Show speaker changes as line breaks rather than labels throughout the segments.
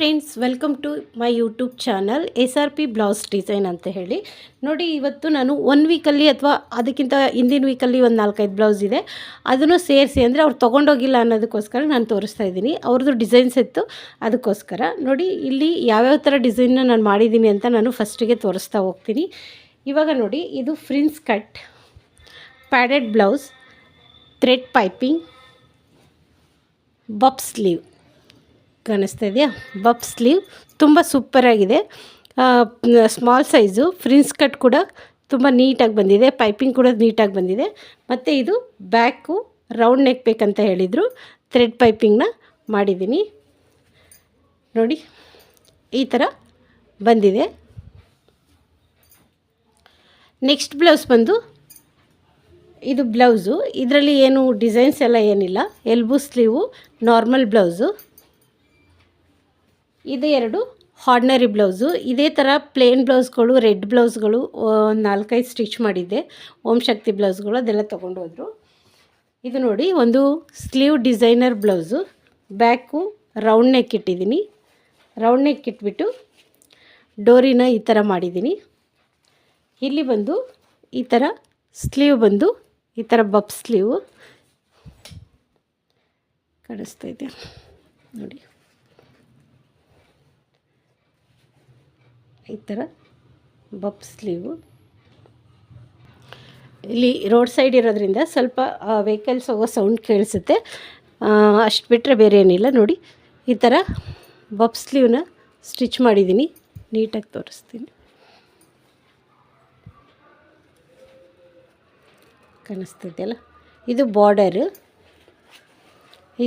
Friends welcome to my YouTube channel S R P blouse design ಅಂತ ಹೇಳಿ. ನೋಡಿ, ಇವತ್ತು ನಾನು ಒನ್ ವೀಕಲ್ಲಿ ಅಥವಾ ಅದಕ್ಕಿಂತ ಹಿಂದಿನ ವೀಕಲ್ಲಿ ಒಂದು ನಾಲ್ಕೈದು ಬ್ಲೌಸ್ ಇದೆ. ಅದನ್ನು ಸೇರಿಸಿ ಅಂದರೆ ಅವ್ರು ತೊಗೊಂಡೋಗಿಲ್ಲ ಅನ್ನೋದಕ್ಕೋಸ್ಕರ ನಾನು ತೋರಿಸ್ತಾ ಇದ್ದೀನಿ. ಅವ್ರದ್ದು ಡಿಸೈನ್ಸ್ ಇತ್ತು, ಅದಕ್ಕೋಸ್ಕರ. ನೋಡಿ, ಇಲ್ಲಿ ಯಾವ್ಯಾವ ಥರ ಡಿಸೈನ್ನ ನಾನು ಮಾಡಿದ್ದೀನಿ ಅಂತ ನಾನು ಫಸ್ಟಿಗೆ ತೋರಿಸ್ತಾ ಹೋಗ್ತೀನಿ. ಇವಾಗ ನೋಡಿ, ಇದು prince cut padded blouse thread piping puff sleeve ಕಾಣಿಸ್ತಾ ಇದೆಯಾ ಬಫ್ ಸ್ಲೀವ್ ತುಂಬ ಸೂಪರಾಗಿದೆ ಸ್ಮಾಲ್ ಸೈಜು ಫ್ರಿನ್ಸ್ ಕಟ್ ಕೂಡ ತುಂಬ ನೀಟಾಗಿ ಬಂದಿದೆ. ಪೈಪಿಂಗ್ ಕೂಡ ನೀಟಾಗಿ ಬಂದಿದೆ. ಮತ್ತು ಇದು ಬ್ಯಾಕು ರೌಂಡ್ ನೆಕ್ ಬೇಕಂತ ಹೇಳಿದರು. ಥ್ರೆಡ್ ಪೈಪಿಂಗ್ನ ಮಾಡಿದ್ದೀನಿ. ನೋಡಿ, ಈ ಥರ ಬಂದಿದೆ. ನೆಕ್ಸ್ಟ್ ಬ್ಲೌಸ್ ಬಂದು, ಇದು ಬ್ಲೌಸು ಇದರಲ್ಲಿ ಏನು ಡಿಸೈನ್ಸ್ ಎಲ್ಲ ಏನಿಲ್ಲ. ಎಲ್ಬು ಸ್ಲೀವು ನಾರ್ಮಲ್ ಬ್ಲೌಸು ಇದು ಎರಡು ಹಾರ್ಡ್ನರಿ ಬ್ಲೌಸು ಇದೇ ಥರ ಪ್ಲೇನ್ ಬ್ಲೌಸ್ಗಳು ರೆಡ್ ಬ್ಲೌಸ್ಗಳು ಒಂದು ನಾಲ್ಕೈದು ಸ್ಟಿಚ್ ಮಾಡಿದ್ದೆ. ಓಂ ಶಕ್ತಿ ಬ್ಲೌಸ್ಗಳು ಅದೆಲ್ಲ ತೊಗೊಂಡು ಹೋದರು. ಇದು ನೋಡಿ, ಒಂದು sleeve designer blouse back round neck ಇಟ್ಟಿದ್ದೀನಿ. ರೌಂಡ್ ನೆಕ್ ಇಟ್ಬಿಟ್ಟು ಡೋರಿನ ಈ ಥರ ಮಾಡಿದ್ದೀನಿ. ಇಲ್ಲಿ ಬಂದು ಈ ಥರ ಸ್ಲೀವ್ ಬಂದು ಈ ಥರ ಬಬ್ ಸ್ಲೀವು ಕಾಣಿಸ್ತಾ ಇದೆ. ನೋಡಿ. ಈ ಥರ ಬಬ್ ಸ್ಲೀವು. ಇಲ್ಲಿ ರೋಡ್ ಸೈಡ್ ಇರೋದ್ರಿಂದ ಸ್ವಲ್ಪ ವೆಹಿಕಲ್ಸ್ ಹೋಗೋ ಸೌಂಡ್ ಕೇಳಿಸುತ್ತೆ. ಅಷ್ಟು ಬಿಟ್ಟರೆ ಬೇರೆ ಏನಿಲ್ಲ. ನೋಡಿ, ಈ ಥರ ಬಬ್ ಸ್ಲೀವ್ನ ಸ್ಟಿಚ್ ಮಾಡಿದ್ದೀನಿ. ನೀಟಾಗಿ ತೋರಿಸ್ತೀನಿ. ಕಾಣಿಸ್ತಿದೆಯಲ್ಲ? ಇದು ಬಾರ್ಡರು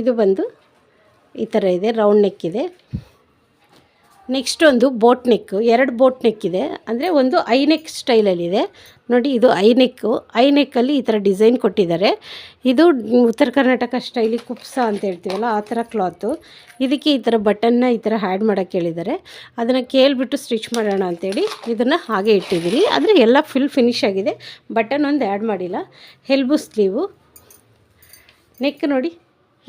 ಇದು ಬಂದು ಈ ಥರ ಇದೆ ರೌಂಡ್ ನೆಕ್ ಇದೆ. ನೆಕ್ಸ್ಟ್ ಒಂದು ಬೋಟ್ ನೆಕ್ ಎರಡು ಬೋಟ್ ನೆಕ್ ಇದೆ. ಅಂದರೆ ಒಂದು ಐ ನೆಕ್ ಸ್ಟೈಲಲ್ಲಿದೆ ನೋಡಿ, ಇದು ಐ ನೆಕ್ಕು ಐ ನೆಕ್ಕಲ್ಲಿ ಈ ಥರ ಡಿಸೈನ್ ಕೊಟ್ಟಿದ್ದಾರೆ. ಇದು ಉತ್ತರ ಕರ್ನಾಟಕ ಸ್ಟೈಲಿ ಕುಪ್ಸ ಅಂತ ಹೇಳ್ತೀವಲ್ಲ, ಆ ಥರ ಕ್ಲಾತು ಇದಕ್ಕೆ ಈ ಥರ ಬಟನ್ನ ಈ ಥರ ಹ್ಯಾಡ್ ಮಾಡೋಕ್ಕೆ ಹೇಳಿದ್ದಾರೆ. ಅದನ್ನು ಕೇಳಿಬಿಟ್ಟು ಸ್ಟಿಚ್ ಮಾಡೋಣ ಅಂತೇಳಿ ಇದನ್ನು ಹಾಗೆ ಇಟ್ಟಿದ್ದೀನಿ ಆದರೆ ಎಲ್ಲ ಫುಲ್ ಫಿನಿಶ್ ಆಗಿದೆ. ಬಟನ್ ಒಂದು ಆ್ಯಡ್ ಮಾಡಿಲ್ಲ. ಹೆಲ್ಬು ಸ್ಲೀವು ನೆಕ್ ನೋಡಿ.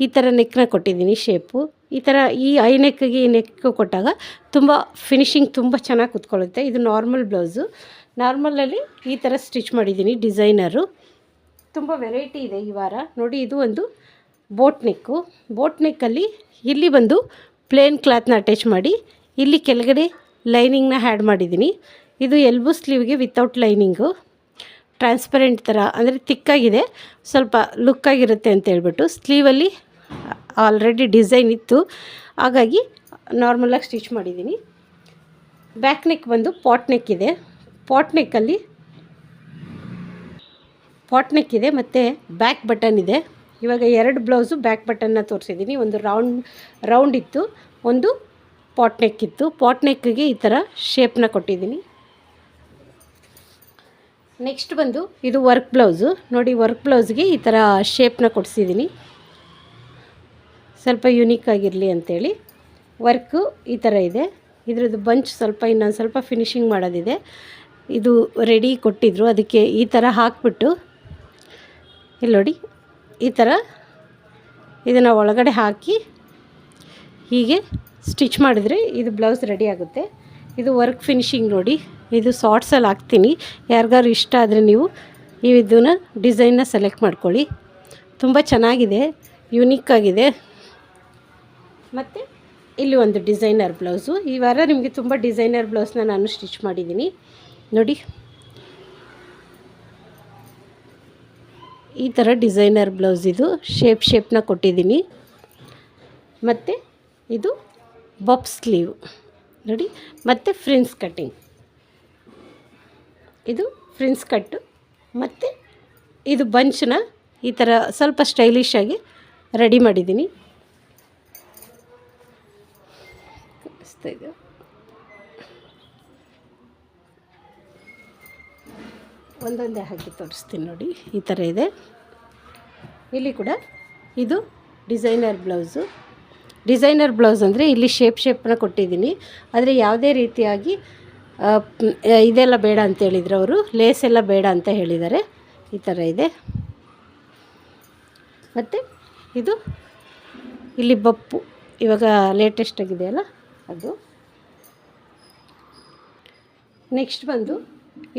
ಈ ಥರ ನೆಕ್ನ ಕೊಟ್ಟಿದ್ದೀನಿ ಶೇಪು ಈ ಥರ ಈ ಐ ನೆಕ್ಗೆ ಈ ನೆಕ್ ಕೊಟ್ಟಾಗ ತುಂಬ ಫಿನಿಶಿಂಗ್ ತುಂಬ ಚೆನ್ನಾಗಿ ಕುತ್ಕೊಳ್ಳುತ್ತೆ. ಇದು ನಾರ್ಮಲ್ ಬ್ಲೌಸು ನಾರ್ಮಲಲ್ಲಿ ಈ ಥರ ಸ್ಟಿಚ್ ಮಾಡಿದ್ದೀನಿ ಡಿಸೈನರು ತುಂಬ ವೆರೈಟಿ ಇದೆ ಈ ವಾರ. ನೋಡಿ, ಇದು ಒಂದು ಬೋಟ್ ನೆಕ್ಕು ಬೋಟ್ ನೆಕ್ಕಲ್ಲಿ ಇಲ್ಲಿ ಬಂದು ಪ್ಲೇನ್ ಕ್ಲಾತ್ನ ಅಟ್ಯಾಚ್ ಮಾಡಿ, ಇಲ್ಲಿ ಕೆಳಗಡೆ ಲೈನಿಂಗ್ನ ಹ್ಯಾಡ್ ಮಾಡಿದ್ದೀನಿ. ಇದು ಎಲ್ಬೋ ಸ್ಲೀವ್ಗೆ ವಿತೌಟ್ ಲೈನಿಂಗು ಟ್ರಾನ್ಸ್ಪರೆಂಟ್ ಥರ ಅಂದರೆ ತಿಕ್ಕಾಗಿದೆ ಸ್ವಲ್ಪ ಲುಕ್ಕಾಗಿರುತ್ತೆ ಅಂತ ಹೇಳ್ಬಿಟ್ಟು ಸ್ಲೀವಲ್ಲಿ ಆಲ್ರೆಡಿ ಡಿಸೈನ್ ಇತ್ತು. ಹಾಗಾಗಿ ನಾರ್ಮಲಾಗಿ ಸ್ಟಿಚ್ ಮಾಡಿದ್ದೀನಿ. ಬ್ಯಾಕ್ ನೆಕ್ ಬಂದು ಪಾಟ್ ನೆಕ್ ಇದೆ. ಪಾಟ್ ನೆಕ್ಕಲ್ಲಿ ಪಾಟ್ ನೆಕ್ ಇದೆ ಮತ್ತು ಬ್ಯಾಕ್ ಬಟನ್ ಇದೆ. ಇವಾಗ ಎರಡು ಬ್ಲೌಸು ಬ್ಯಾಕ್ ಬಟನ್ನ ತೋರಿಸಿದ್ದೀನಿ. ಒಂದು ರೌಂಡ್ ರೌಂಡ್ ಇತ್ತು, ಒಂದು ಪಾಟ್ ನೆಕ್ ಇತ್ತು. ಪಾಟ್ ನೆಕ್ಗೆ ಈ ಥರ ಶೇಪ್ನ ಕೊಟ್ಟಿದ್ದೀನಿ. ನೆಕ್ಸ್ಟ್ ಬಂದು ಇದು ವರ್ಕ್ ಬ್ಲೌಸು. ನೋಡಿ, ವರ್ಕ್ ಬ್ಲೌಸ್ಗೆ ಈ ಥರ ಶೇಪ್ನ ಕೊಡಿಸಿದ್ದೀನಿ. ಸ್ವಲ್ಪ ಯುನೀಕ್ ಆಗಿರಲಿ ಅಂಥೇಳಿ ವರ್ಕು ಈ ಥರ ಇದೆ. ಇದರದ್ದು ಬಂಚ್ ಸ್ವಲ್ಪ ಇನ್ನೊಂದು ಸ್ವಲ್ಪ ಫಿನಿಶಿಂಗ್ ಮಾಡೋದಿದೆ. ಇದು ರೆಡಿ ಕೊಟ್ಟಿದ್ರು. ಅದಕ್ಕೆ ಈ ಥರ ಹಾಕ್ಬಿಟ್ಟು, ಇಲ್ಲಿ ನೋಡಿ, ಈ ಥರ ಇದನ್ನು ಒಳಗಡೆ ಹಾಕಿ ಹೀಗೆ ಸ್ಟಿಚ್ ಮಾಡಿದರೆ ಇದು ಬ್ಲೌಸ್ ರೆಡಿ ಆಗುತ್ತೆ. ಇದು ವರ್ಕ್ ಫಿನಿಶಿಂಗ್ ನೋಡಿ. ಇದು ಶಾರ್ಟ್ಸಲ್ಲಿ ಹಾಕ್ತೀನಿ. ಯಾರಿಗಾರು ಇಷ್ಟ ಆದರೆ ನೀವು ಈ ಇದನ್ನ ಡಿಸೈನ್ನ ಸೆಲೆಕ್ಟ್ ಮಾಡ್ಕೊಳ್ಳಿ. ತುಂಬ ಚೆನ್ನಾಗಿದೆ ಯುನೀಕ್ ಆಗಿದೆ. ಮತ್ತು ಇಲ್ಲಿ ಒಂದು ಡಿಸೈನರ್ ಬ್ಲೌಸು. ಈ ವಾರ ನಿಮಗೆ ತುಂಬ ಡಿಸೈನರ್ ಬ್ಲೌಸ್ನ ನಾನು ಸ್ಟಿಚ್ ಮಾಡಿದ್ದೀನಿ. ನೋಡಿ. ಈ ಥರ ಡಿಸೈನರ್ ಬ್ಲೌಸ್ ಇದು. ಶೇಪ್ ಶೇಪ್ನ ಕೊಟ್ಟಿದ್ದೀನಿ. ಮತ್ತು ಇದು ಬಬ್ ಸ್ಲೀವ್. ನೋಡಿ. ಮತ್ತು ಫ್ರಿನ್ಸ್ ಕಟ್ಟಿಂಗ್. ಇದು ಫ್ರಿನ್ಸ್ ಕಟ್ಟು. ಮತ್ತು ಇದು ಬಂಚನ್ನ ಈ ಥರ ಸ್ವಲ್ಪ ಸ್ಟೈಲಿಶ್ ಆಗಿ ರೆಡಿ ಮಾಡಿದ್ದೀನಿ. ಇದು. ಒಂದೊಂದೇ ಹಾಕಿ ತೋರಿಸ್ತೀನಿ ನೋಡಿ, ಈ ಥರ ಇದೆ. ಇಲ್ಲಿ ಕೂಡ ಇದು ಡಿಸೈನರ್ ಬ್ಲೌಸು. ಡಿಸೈನರ್ ಬ್ಲೌಸ್ ಅಂದರೆ ಇಲ್ಲಿ ಶೇಪ್ ಶೇಪ್ನ ಕೊಟ್ಟಿದ್ದೀನಿ. ಆದರೆ ಯಾವುದೇ ರೀತಿಯಾಗಿ ಇದೆಲ್ಲ ಬೇಡ ಅಂತ ಹೇಳಿದ್ರು ಅವರು, ಲೇಸ್ ಎಲ್ಲ ಬೇಡ ಅಂತ ಹೇಳಿದ್ದಾರೆ. ಈ ಥರ ಇದೆ. ಮತ್ತು ಇದು ಇಲ್ಲಿ ಬಪ್ಪು, ಇವಾಗ ಲೇಟೆಸ್ಟ್ ಆಗಿದೆಯಲ್ಲ ಅದು. ನೆಕ್ಸ್ಟ್ ಬಂದು,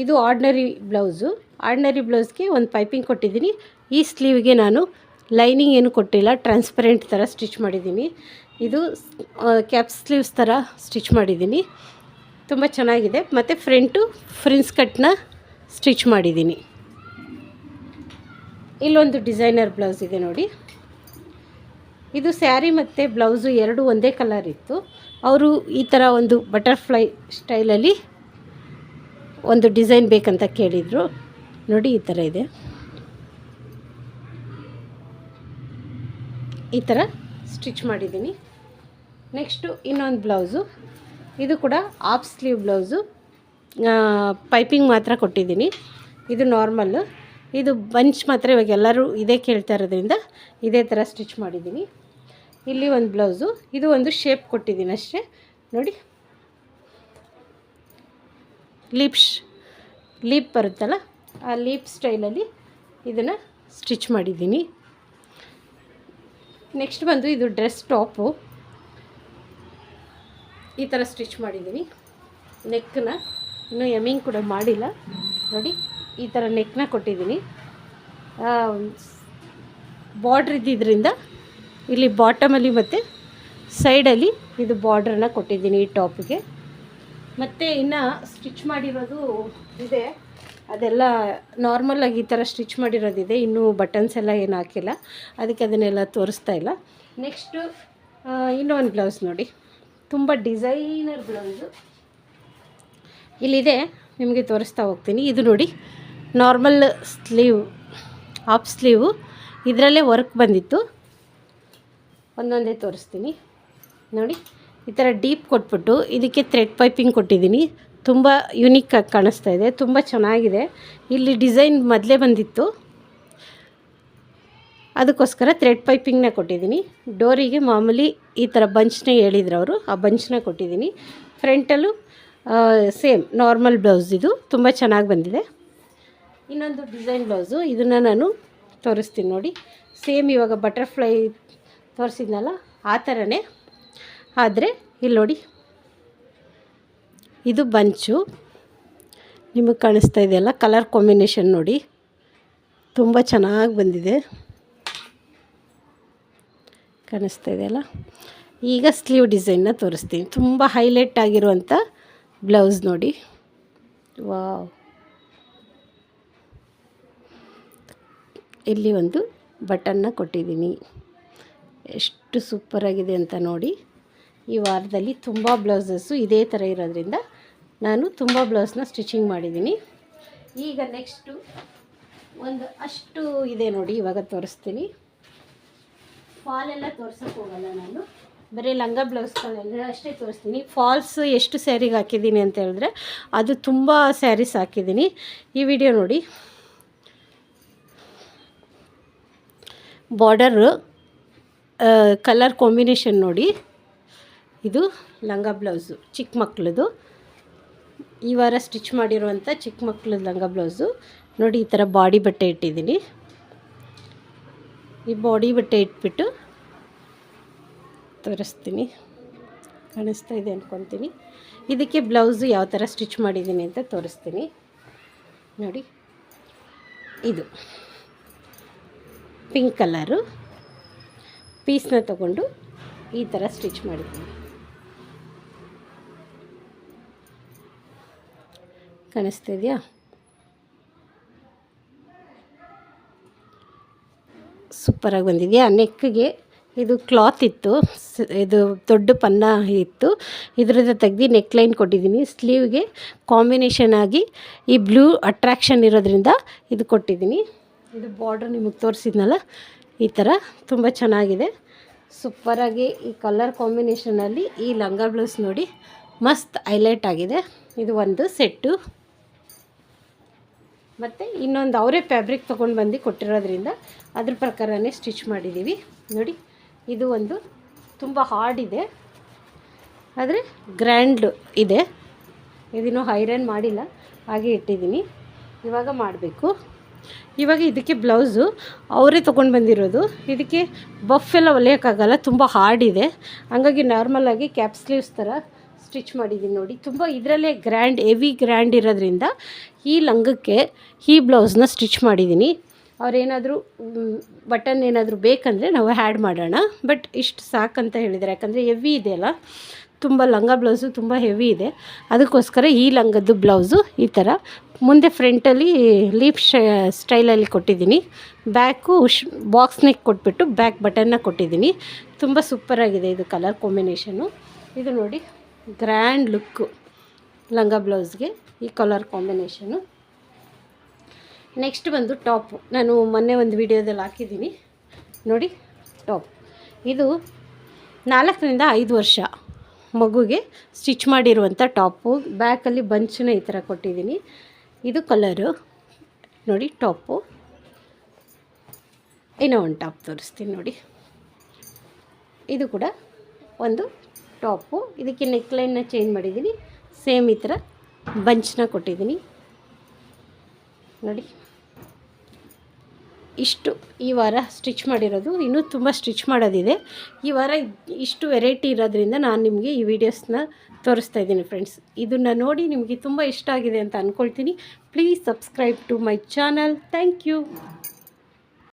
ಇದು ಆರ್ಡ್ನರಿ ಬ್ಲೌಸು ಆರ್ಡ್ನರಿ ಬ್ಲೌಸ್ಗೆ ಒಂದು ಪೈಪಿಂಗ್ ಕೊಟ್ಟಿದ್ದೀನಿ. ಈ ಸ್ಲೀವ್ಗೆ ನಾನು ಲೈನಿಂಗ್ ಏನು ಕೊಟ್ಟಿಲ್ಲ ಟ್ರಾನ್ಸ್ಪರೆಂಟ್ ಥರ ಸ್ಟಿಚ್ ಮಾಡಿದ್ದೀನಿ. ಇದು ಕ್ಯಾಪ್ ಸ್ಲೀವ್ಸ್ ಥರ ಸ್ಟಿಚ್ ಮಾಡಿದ್ದೀನಿ. ತುಂಬ ಚೆನ್ನಾಗಿದೆ. ಮತ್ತು ಫ್ರಂಟು ಫ್ರಿನ್ಸ್ ಕಟ್ನ ಸ್ಟಿಚ್ ಮಾಡಿದ್ದೀನಿ. ಇಲ್ಲೊಂದು ಡಿಸೈನರ್ ಬ್ಲೌಸ್ ಇದೆ ನೋಡಿ. ಇದು ಸ್ಯಾರಿ ಮತ್ತು ಬ್ಲೌಸು ಎರಡು ಒಂದೇ ಕಲರ್ ಇತ್ತು. ಅವರು ಈ ಥರ ಒಂದು ಬಟರ್ಫ್ಲೈ ಸ್ಟೈಲಲ್ಲಿ ಒಂದು ಡಿಸೈನ್ ಬೇಕಂತ ಕೇಳಿದರು. ನೋಡಿ, ಈ ಥರ ಇದೆ. ಈ ಥರ ಸ್ಟಿಚ್ ಮಾಡಿದ್ದೀನಿ. ನೆಕ್ಸ್ಟು ಇನ್ನೊಂದು ಬ್ಲೌಸು. ಇದು ಕೂಡ ಆಫ್ ಸ್ಲೀವ್ ಬ್ಲೌಸು. ಪೈಪಿಂಗ್ ಮಾತ್ರ ಕೊಟ್ಟಿದ್ದೀನಿ. ಇದು ನಾರ್ಮಲ್ಲು ಇದು ಬಂಚ್ ಮಾತ್ರ ಇವಾಗ ಎಲ್ಲರೂ ಇದೇ ಕೇಳ್ತಾ ಇರೋದ್ರಿಂದ ಇದೇ ಥರ ಸ್ಟಿಚ್ ಮಾಡಿದ್ದೀನಿ. ಇಲ್ಲಿ ಒಂದು ಬ್ಲೌಸು. ಇದು ಒಂದು ಶೇಪ್ ಕೊಟ್ಟಿದ್ದೀನಿ ಅಷ್ಟೇ. ನೋಡಿ. ಲಿಪ್ಸ್ ಲೀಪ್ ಬರುತ್ತಲ್ಲ, ಆ ಲೀಪ್ ಸ್ಟೈಲಲ್ಲಿ ಇದನ್ನು ಸ್ಟಿಚ್ ಮಾಡಿದ್ದೀನಿ. ನೆಕ್ಸ್ಟ್ ಬಂದು ಇದು ಡ್ರೆಸ್ ಟಾಪು ಈ ಥರ ಸ್ಟಿಚ್ ಮಾಡಿದ್ದೀನಿ. ನೆಕ್ಕನ್ನ ಇನ್ನೂ ಎಮಿಂಗ್ ಕೂಡ ಮಾಡಿಲ್ಲ. ನೋಡಿ, ಈ ಥರ ನೆಕ್ನ ಕೊಟ್ಟಿದ್ದೀನಿ. ಬಾರ್ಡ್ರ್ ಇದ್ದಿದ್ದರಿಂದ ಇಲ್ಲಿ ಬಾಟಮಲ್ಲಿ ಮತ್ತು ಸೈಡಲ್ಲಿ ಇದು ಬಾರ್ಡ್ರನ್ನ ಕೊಟ್ಟಿದ್ದೀನಿ ಈ ಟಾಪ್ಗೆ ಮತ್ತು ಇನ್ನು ಸ್ಟಿಚ್ ಮಾಡಿರೋದು ಇದೆ. ಅದೆಲ್ಲ ನಾರ್ಮಲಾಗಿ ಈ ಥರ ಸ್ಟಿಚ್ ಮಾಡಿರೋದಿದೆ. ಇನ್ನೂ ಬಟನ್ಸ್ ಎಲ್ಲ ಏನು ಹಾಕಿಲ್ಲ. ಅದಕ್ಕೆ ಅದನ್ನೆಲ್ಲ ತೋರಿಸ್ತಾ ಇಲ್ಲ. ನೆಕ್ಸ್ಟು ಇನ್ನೊಂದು ಬ್ಲೌಸ್ ನೋಡಿ. ತುಂಬ ಡಿಸೈನರ್ ಬ್ಲೌಸು ಇಲ್ಲಿದೆ. ನಿಮಗೆ ತೋರಿಸ್ತಾ ಹೋಗ್ತೀನಿ. ಇದು ನೋಡಿ ನಾರ್ಮಲ್ ಸ್ಲೀವ್ ಆಫ್ ಸ್ಲೀವು ಇದರಲ್ಲೇ ವರ್ಕ್ ಬಂದಿತ್ತು. ಒಂದೊಂದೇ ತೋರಿಸ್ತೀನಿ. ನೋಡಿ, ಈ ಥರ ಡೀಪ್ ಕೊಟ್ಬಿಟ್ಟು ಇದಕ್ಕೆ ಥ್ರೆಡ್ ಪೈಪಿಂಗ್ ಕೊಟ್ಟಿದ್ದೀನಿ. ತುಂಬ ಯುನೀಕಾಗಿ ಕಾಣಿಸ್ತಾ ಇದೆ, ತುಂಬ ಚೆನ್ನಾಗಿದೆ. ಇಲ್ಲಿ ಡಿಸೈನ್ ಮೊದಲೇ ಬಂದಿತ್ತು. ಅದಕ್ಕೋಸ್ಕರ ಥ್ರೆಡ್ ಪೈಪಿಂಗ್ನ ಕೊಟ್ಟಿದ್ದೀನಿ. ಡೋರಿಗೆ ಮಾಮೂಲಿ ಈ ಥರ ಬಂಚ್ನೇ ಹೇಳಿದ್ರು ಅವರು, ಆ ಬಂಚ್ನ ಕೊಟ್ಟಿದ್ದೀನಿ. ಫ್ರಂಟಲ್ಲೂ ಸೇಮ್ ನಾರ್ಮಲ್ ಬ್ಲೌಸ್ ಇದು, ತುಂಬ ಚೆನ್ನಾಗಿ ಬಂದಿದೆ. ಇನ್ನೊಂದು ಡಿಸೈನ್ ಬ್ಲೌಸು ಇದನ್ನು ನಾನು ತೋರಿಸ್ತೀನಿ ನೋಡಿ. ಸೇಮ್ ಇವಾಗ ಬಟರ್ಫ್ಲೈ ತೋರಿಸಿದ್ನಲ್ಲ, ಆ ಥರನೇ ಆದರೆ, ಇಲ್ಲಿ ನೋಡಿ. ಇದು ಬಂಚು. ನಿಮಗೆ ಕಾಣಿಸ್ತಾ ಇದೆಯಲ್ಲ ಕಲರ್ ಕಾಂಬಿನೇಷನ್ ನೋಡಿ. ತುಂಬ ಚೆನ್ನಾಗಿ ಬಂದಿದೆ. ಕಾಣಿಸ್ತಾ ಇದೆಯಲ್ಲ ಈಗ ಸ್ಲೀವ್ ಡಿಸೈನ್ನ ತೋರಿಸ್ತೀನಿ. ತುಂಬ ಹೈಲೈಟ್ ಆಗಿರುವಂಥ ಬ್ಲೌಸ್ ನೋಡಿ. ವಾವ್. ಇಲ್ಲಿ ಒಂದು ಬಟನ್ನ ಕೊಟ್ಟಿದ್ದೀನಿ. ಎಷ್ಟು ಸೂಪರಾಗಿದೆ ಅಂತ ನೋಡಿ. ಈ ವಾರದಲ್ಲಿ ತುಂಬ ಬ್ಲೌಸಸ್ಸು ಇದೇ ಥರ ಇರೋದ್ರಿಂದ ನಾನು ತುಂಬ ಬ್ಲೌಸ್ನ ಸ್ಟಿಚಿಂಗ್ ಮಾಡಿದ್ದೀನಿ. ಈಗ ನೆಕ್ಸ್ಟು ಒಂದು ಅಷ್ಟು ಇದೆ ನೋಡಿ, ಇವಾಗ ತೋರಿಸ್ತೀನಿ. ಫಾಲೆಲ್ಲ ತೋರ್ಸೋಕ್ಕೆ ಹೋಗಲ್ಲ ನಾನು. ಬರೀ ಲಂಗ ಬ್ಲೌಸ್ಗಳೆಲ್ಲ ಅಷ್ಟೇ ತೋರಿಸ್ತೀನಿ. ಫಾಲ್ಸ್ ಎಷ್ಟು ಸ್ಯಾರಿಗೆ ಹಾಕಿದ್ದೀನಿ ಅಂತ ಹೇಳಿದ್ರೆ ಅದು ತುಂಬ ಸ್ಯಾರೀಸ್ ಹಾಕಿದ್ದೀನಿ. ಈ ವಿಡಿಯೋ ನೋಡಿ. ಬಾರ್ಡರು ಕಲರ್ ಕಾಂಬಿನೇಷನ್ ನೋಡಿ. ಇದು ಲಂಗ ಬ್ಲೌಸು ಚಿಕ್ಕ ಮಕ್ಕಳದು ಈ ವಾರ ಸ್ಟಿಚ್ ಮಾಡಿರುವಂಥ ಚಿಕ್ಕ ಮಕ್ಕಳದ್ದು ಲಂಗ ಬ್ಲೌಸು ನೋಡಿ ಈ ಥರ ಬಾಡಿ ಬಟ್ಟೆ ಇಟ್ಟಿದ್ದೀನಿ. ಈ ಬಾಡಿ ಬಟ್ಟೆ ಇಟ್ಬಿಟ್ಟು ತೋರಿಸ್ತೀನಿ. ಕಾಣಿಸ್ತಾ ಇದೆ ಅಂದ್ಕೊತೀನಿ ಇದಕ್ಕೆ ಬ್ಲೌಸು ಯಾವ ಥರ ಸ್ಟಿಚ್ ಮಾಡಿದ್ದೀನಿ ಅಂತ ತೋರಿಸ್ತೀನಿ. ನೋಡಿ. ಇದು. ಪಿಂಕ್ ಕಲರು ಪೀಸ್ನ ತಗೊಂಡು ಈ ಥರ ಸ್ಟಿಚ್ ಮಾಡಿದ್ದೀನಿ. ಕಾಣಿಸ್ತಿದೆಯಾ ಸೂಪರಾಗಿ ಬಂದಿದೆಯಾ? ನೆಕ್ಗೆ ಇದು ಕ್ಲಾತ್ ಇತ್ತು ಇದು ದೊಡ್ಡ ಪನ್ನ ಇತ್ತು. ಇದರಿಂದ ತೆಗ್ದು ನೆಕ್ ಲೈನ್ ಕೊಟ್ಟಿದ್ದೀನಿ. ಸ್ಲೀವ್ಗೆ ಕಾಂಬಿನೇಷನ್ ಆಗಿ ಈ ಬ್ಲೂ ಅಟ್ರಾಕ್ಷನ್ ಇರೋದ್ರಿಂದ ಇದು ಕೊಟ್ಟಿದ್ದೀನಿ. ಇದು ಬಾರ್ಡ್ರ್ ನಿಮಗೆ ತೋರಿಸಿದ್ನಲ್ಲ ಈ ಥರ ತುಂಬ ಚೆನ್ನಾಗಿದೆ. ಸೂಪರಾಗಿ ಈ ಕಲರ್ ಕಾಂಬಿನೇಷನಲ್ಲಿ ಈ ಲಂಗ ಬ್ಲೌಸ್ ನೋಡಿ ಮಸ್ತ್ ಹೈಲೈಟ್ ಆಗಿದೆ. ಇದು ಒಂದು ಸೆಟ್ಟು ಮತ್ತು ಇನ್ನೊಂದು ಅವರೇ ಫ್ಯಾಬ್ರಿಕ್ ತೊಗೊಂಡು ಬಂದು ಕೊಟ್ಟಿರೋದ್ರಿಂದ ಅದ್ರ ಪ್ರಕಾರನೇ ಸ್ಟಿಚ್ ಮಾಡಿದ್ದೀವಿ ನೋಡಿ, ಇದು ಒಂದು ತುಂಬ ಹಾರ್ಡ್ ಇದೆ. ಆದರೆ ಗ್ರ್ಯಾಂಡ್ ಇದೆ. ಇದನ್ನು ಐರನ್ ಮಾಡಿಲ್ಲ. ಹಾಗೆ ಇಟ್ಟಿದ್ದೀನಿ. ಇವಾಗ ಮಾಡಬೇಕು. ಇವಾಗ ಇದಕ್ಕೆ ಬ್ಲೌಸು ಅವರೇ ತೊಗೊಂಡು ಬಂದಿರೋದು. ಇದಕ್ಕೆ ಬಫ್ ಎಲ್ಲ ಹೊಲಿಯೋಕ್ಕಾಗಲ್ಲ, ತುಂಬ ಹಾರ್ಡ್ ಇದೆ. ಹಂಗಾಗಿ ನಾರ್ಮಲಾಗಿ ಕ್ಯಾಪ್ ಸ್ಲೀವ್ಸ್ ಥರ ಸ್ಟಿಚ್ ಮಾಡಿದ್ದೀನಿ ನೋಡಿ. ತುಂಬ ಇದರಲ್ಲೇ ಗ್ರ್ಯಾಂಡ್ ಹೆವಿ ಗ್ರ್ಯಾಂಡ್ ಇರೋದ್ರಿಂದ ಈ ಲಂಗಕ್ಕೆ ಈ ಬ್ಲೌಸ್ನ ಸ್ಟಿಚ್ ಮಾಡಿದ್ದೀನಿ ಅವರೇನಾದರೂ ಬಟನ್ ಏನಾದರೂ ಬೇಕಂದರೆ ನಾವು ಹ್ಯಾಡ್ ಮಾಡೋಣ. ಬಟ್ ಇಷ್ಟು ಸಾಕಂತ ಹೇಳಿದ್ದಾರೆ. ಯಾಕಂದರೆ ಹೆವಿ ಇದೆಯಲ್ಲ ತುಂಬ ಲಂಗ ಬ್ಲೌಸು ತುಂಬ ಹೆವಿ ಇದೆ. ಅದಕ್ಕೋಸ್ಕರ ಈ ಲಂಗದ್ದು ಬ್ಲೌಸು ಈ ಥರ ಮುಂದೆ ಫ್ರಂಟಲ್ಲಿ ಲೀಫ್ ಸ್ಟೈಲಲ್ಲಿ ಕೊಟ್ಟಿದ್ದೀನಿ. ಬ್ಯಾಕು ಶ್ ಬಾಕ್ಸ್ ನೆಕ್ ಕೊಟ್ಬಿಟ್ಟು ಬ್ಯಾಕ್ ಬಟನ್ನ ಕೊಟ್ಟಿದ್ದೀನಿ. ತುಂಬ ಸೂಪರಾಗಿದೆ ಇದು ಕಲರ್ ಕಾಂಬಿನೇಷನು ಇದು ನೋಡಿ ಗ್ರ್ಯಾಂಡ್ ಲುಕ್ಕು ಲಂಗ ಬ್ಲೌಸ್ಗೆ ಈ ಕಲರ್ ಕಾಂಬಿನೇಷನು ನೆಕ್ಸ್ಟ್ ಬಂದು ಟಾಪು ನಾನು ಮೊನ್ನೆ ಒಂದು ವಿಡಿಯೋದಲ್ಲಿ ಹಾಕಿದ್ದೀನಿ. ನೋಡಿ ಟಾಪ್ ಇದು ನಾಲ್ಕರಿಂದ ಐದು ವರ್ಷ. ಮಗುಗೆ ಸ್ಟಿಚ್ ಮಾಡಿರುವಂಥ ಟಾಪು ಬ್ಯಾಕಲ್ಲಿ ಬಂಚನ್ನ ಈ ಥರ ಕೊಟ್ಟಿದ್ದೀನಿ. ಇದು ಕಲರು ನೋಡಿ ಟಾಪು ಇನ್ನೂ ಒಂದು ಟಾಪ್ ತೋರಿಸ್ತೀನಿ ನೋಡಿ. ಇದು ಕೂಡ ಒಂದು ಟಾಪು ಇದಕ್ಕೆ ನೆಕ್ಲೈನ್ನ ಚೇಂಜ್ ಮಾಡಿದ್ದೀನಿ. ಸೇಮ್ ಈ ಥರ ಬಂಚನ್ನ ಕೊಟ್ಟಿದ್ದೀನಿ. ನೋಡಿ. ಇಷ್ಟು ಈ ವಾರ ಸ್ಟಿಚ್ ಮಾಡಿರೋದು, ಇನ್ನೂ ತುಂಬ ಸ್ಟಿಚ್ ಮಾಡೋದಿದೆ. ಈ ವಾರ ಇಷ್ಟು ವೆರೈಟಿ ಇರೋದ್ರಿಂದ ನಾನು ನಿಮಗೆ ಈ ವಿಡಿಯೋಸ್ನ ತೋರಿಸ್ತಾ ಇದ್ದೀನಿ ಫ್ರೆಂಡ್ಸ್. ಇದನ್ನು ನೋಡಿ ನಿಮಗೆ ತುಂಬ ಇಷ್ಟ ಆಗಿದೆ ಅಂತ ಅಂದ್ಕೊಳ್ತೀನಿ please subscribe to my channel. Thank you.